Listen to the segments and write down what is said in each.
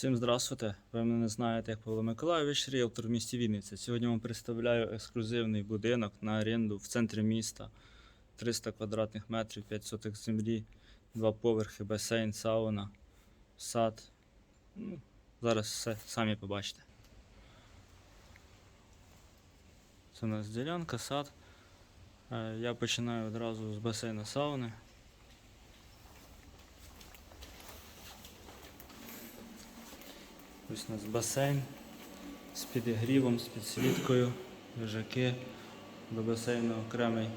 Всім здравствуйте! Ви мене знаєте як Павло Миколайович, ріелтор в місті Вінниця. Сьогодні вам представляю ексклюзивний будинок на оренду в центрі міста. 300 квадратних метрів, 5 соток землі, два поверхи, басейн, сауна, сад. Ну, зараз все самі побачите. Це у нас ділянка, сад. Е, Я починаю одразу з басейну сауни. Ось у нас басейн з підігрівом, з підсвіткою, лежаки, до басейну окремий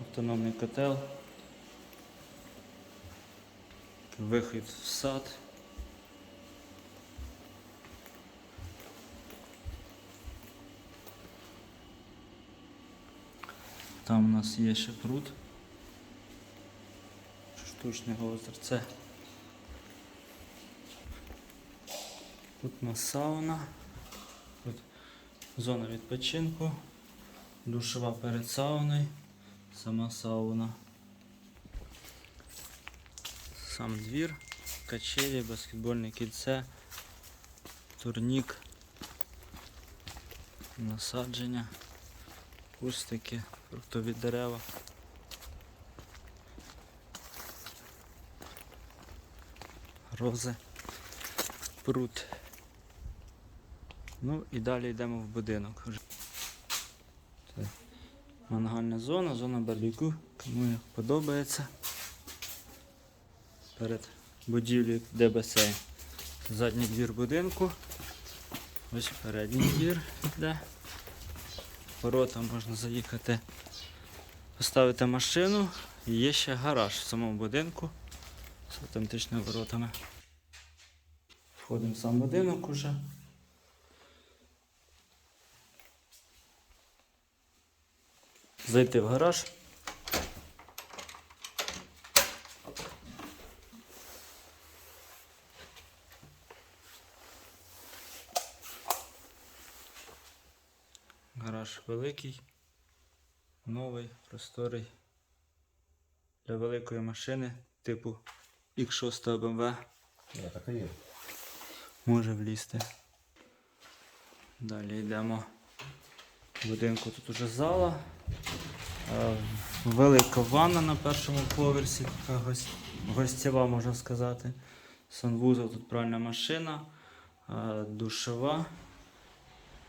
автономний котел, вихід в сад. Там у нас є ще пруд. Штучне озерце. Тут у нас сауна, тут зона відпочинку, душова перед сауною, сама сауна. Сам двір, качелі, баскетбольне кільце, турнік, насадження, кустики, фруктові дерева. Рози, пруд. Ну і далі йдемо в будинок. Це мангальна зона, зона барбекю. Кому як подобається. Перед будівлею басейн. Задній двір будинку. Ось передній двір йде. Ворота можна заїхати, поставити машину. І є ще гараж в самому будинку з автоматичними воротами. Входимо в сам будинок уже. Зайти в гараж. Гараж великий, новий, просторий. Для великої машини типу X6 BMW Я так і є. може влізти. Далі йдемо в будинку. Тут уже зала. Е, Велика ванна на першому поверсі, така гос- гостєва, можна сказати. Санвузол, тут пральна машина, е, душова,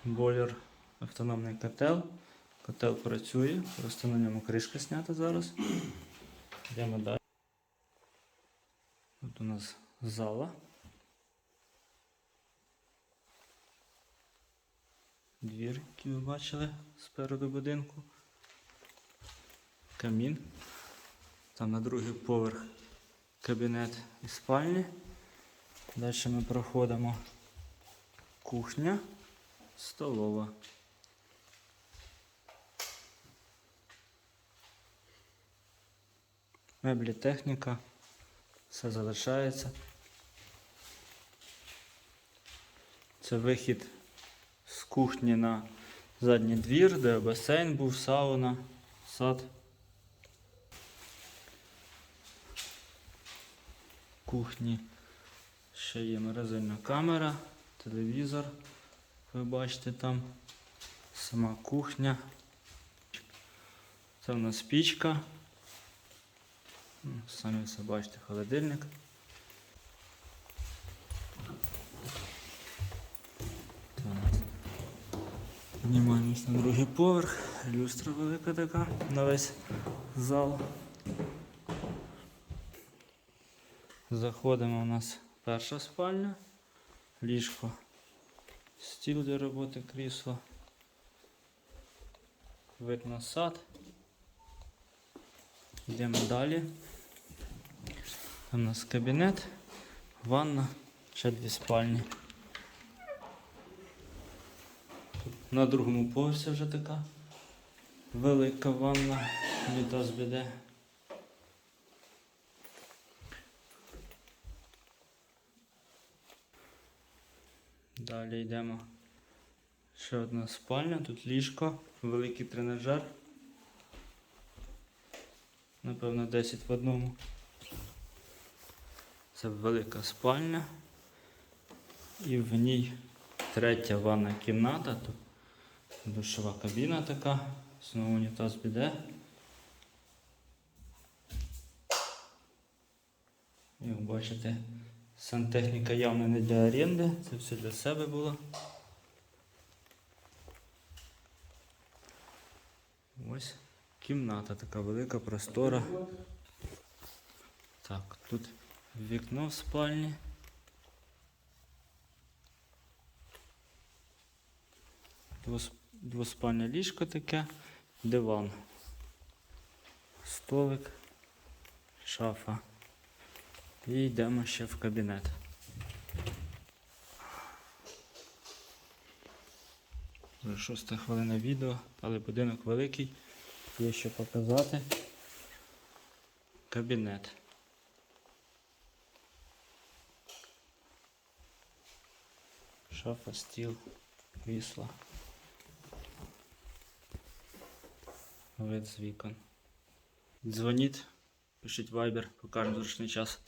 бойлер, автономний котел. Котел працює, просто на ньому кришка знята зараз. Йдемо далі. Тут у нас зала. Двір, який ви бачили спереду будинку. Камін. Там на другий поверх кабінет і спальні. Далі ми проходимо кухня, столова. Меблі техніка. Все залишається. Це вихід з кухні на задній двір, де басейн був, сауна, сад. Кухні ще є морозильна камера, телевізор. Ви бачите там сама кухня. Це в нас пічка. Ну, Самі все бачите, холодильник. Так. Піднімаємось на другий поверх. Люстра велика така на весь зал. Заходимо у нас перша спальня, ліжко, стіл для роботи, крісло, вид на сад. Йдемо далі. Там у нас кабінет, ванна, ще дві спальні. На другому поверсі вже така велика ванна, літа з Далі йдемо. Ще одна спальня, тут ліжко, великий тренажер. Напевно, 10 в одному. Це велика спальня. І в ній третя ванна кімната. Тут душова кабіна така. Знову унітаз піде. Як бачите, сантехніка явно не для оренди, це все для себе було. Ось кімната така велика, простора. Так, тут вікно в спальні. Двоспальне ліжко таке, диван, столик, шафа. І йдемо ще в кабінет. Вже шоста хвилина відео, але будинок великий. Є що показати. Кабінет. Шафа, стіл, крісло. Вид з вікон. Дзвоніть, пишіть вайбер, покажемо зручний час.